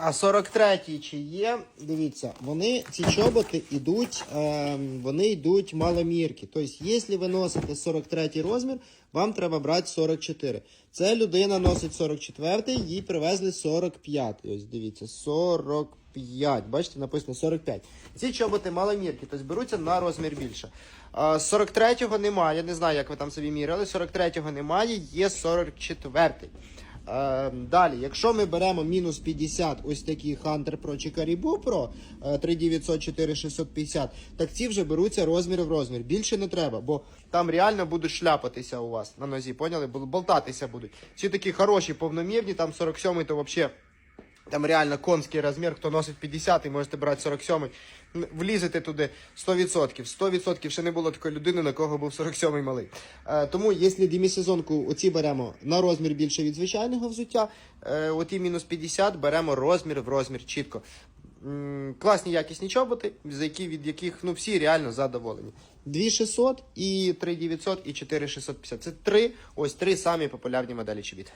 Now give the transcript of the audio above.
А 43-й чи є? Дивіться, вони ці чоботи йдуть, е, вони йдуть маломірки. Тобто, якщо ви носите 43 розмір, вам треба брати 44. Це людина носить 44, їй привезли 45. Ось дивіться, 45. Бачите, написано 45. Ці чоботи маломірки, тобто беруться на розмір більше. А, 43-го немає, я не знаю, як ви там собі міряли. 43-го немає, є 44-й. Е, далі, якщо ми беремо мінус 50 ось такі Hunter Pro чи Caribou Pro е, 3900 4650, так ці вже беруться розмір в розмір. Більше не треба, бо там реально будуть шляпатися у вас на нозі, поняли? Болтатися будуть. Ці такі хороші, повномірні, там 47-й, то взагалі. Там реально конський розмір, хто носить 50 і можете брати 47 М, влізете туди 100%. 100% ще не було такої людини, на кого був 47 малий. Е, тому, якщо демісезонку оці беремо на розмір більше від звичайного взуття, е, оті мінус 50 беремо розмір в розмір чітко. М, Класні якісні чоботи, за які, від яких ну, всі реально задоволені. 2600 і 3900 і 4650. Це три, ось три самі популярні моделі чобіт.